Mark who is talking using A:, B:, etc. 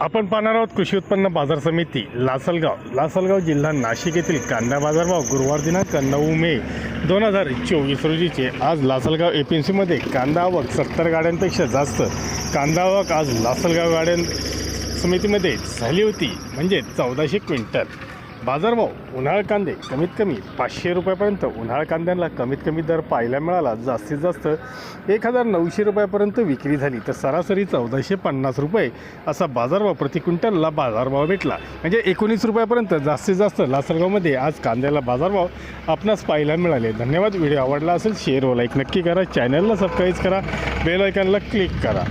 A: आपण पाहणार आहोत कृषी उत्पन्न बाजार समिती लासलगाव. लासलगाव जिल्हा नाशिक येथील कांदा बाजारभाव गुरुवार दिनांक नऊ मे दोन हजार चोवीस रोजीचे. आज लासलगाव ए पी एम सीमध्ये कांदा आवक सत्तर गाड्यांपेक्षा जास्त. कांदा आवक आज लासलगाव गाड्यां समितीमध्ये झाली होती म्हणजे चौदाशे क्विंटल. बाजारभाव उन्हाळ कांदे कमीत कमी पाचशे रुपयापर्यंत. उन्हाळ कांद्यांना कमीत कमी दर पाहायला मिळाला. जास्तीत जास्त एक हजार नऊशे रुपयापर्यंत विक्री झाली. तर सरासरी चौदाशे पन्नास रुपये असा बाजारभाव प्रति क्विंटलला बाजारभाव भेटला. म्हणजे एकोणीस रुपयापर्यंत जास्तीत जास्त लासलगावमध्ये आज कांद्याला बाजारभाव आपणास पाहायला मिळाले. धन्यवाद. व्हिडिओ आवडला असेल शेअर व लाईक नक्की करा. चॅनलला सबस्क्राईब करा. बेल आयकॉनला क्लिक करा.